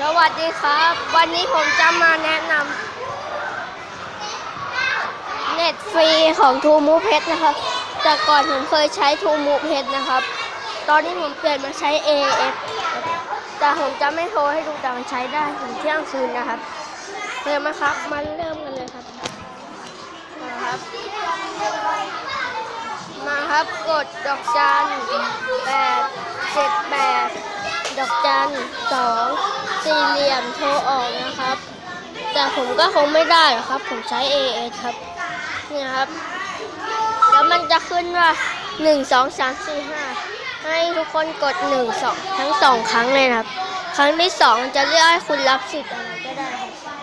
สวัสดีครับ วันนี้ผมจะมาแนะนำเน็ตฟรีของทูมูเพชนะครับ แต่ก่อนผมเคยใช้ทูมูเพชนะครับ ตอนนี้ผมเปลี่ยนมาใช้ AF แต่ผมจะไม่โทรให้ดูแต่มันใช้ได้ถึงเที่ยงคืนนะครับเริ่มไหมครับ มาเริ่มกันเลยครับมาครับ มาครับกดดอกจันแปดเจ็ดแปดดอกจันสอง สี่เหลี่ยมโทรออกนะครับ แต่ผมก็คงไม่ได้หรอกครับ ผมใช้ AS ครับนี่ครับ แล้วมันจะขึ้นว่าหนึ่งสองสามสี่ห้าให้ทุกคนกดหนึ่งสองทั้งสองครั้งเลยครับ ครั้งที่สองจะเลือกให้คุณรับสิทธิ์อะไรก็ได้ครับ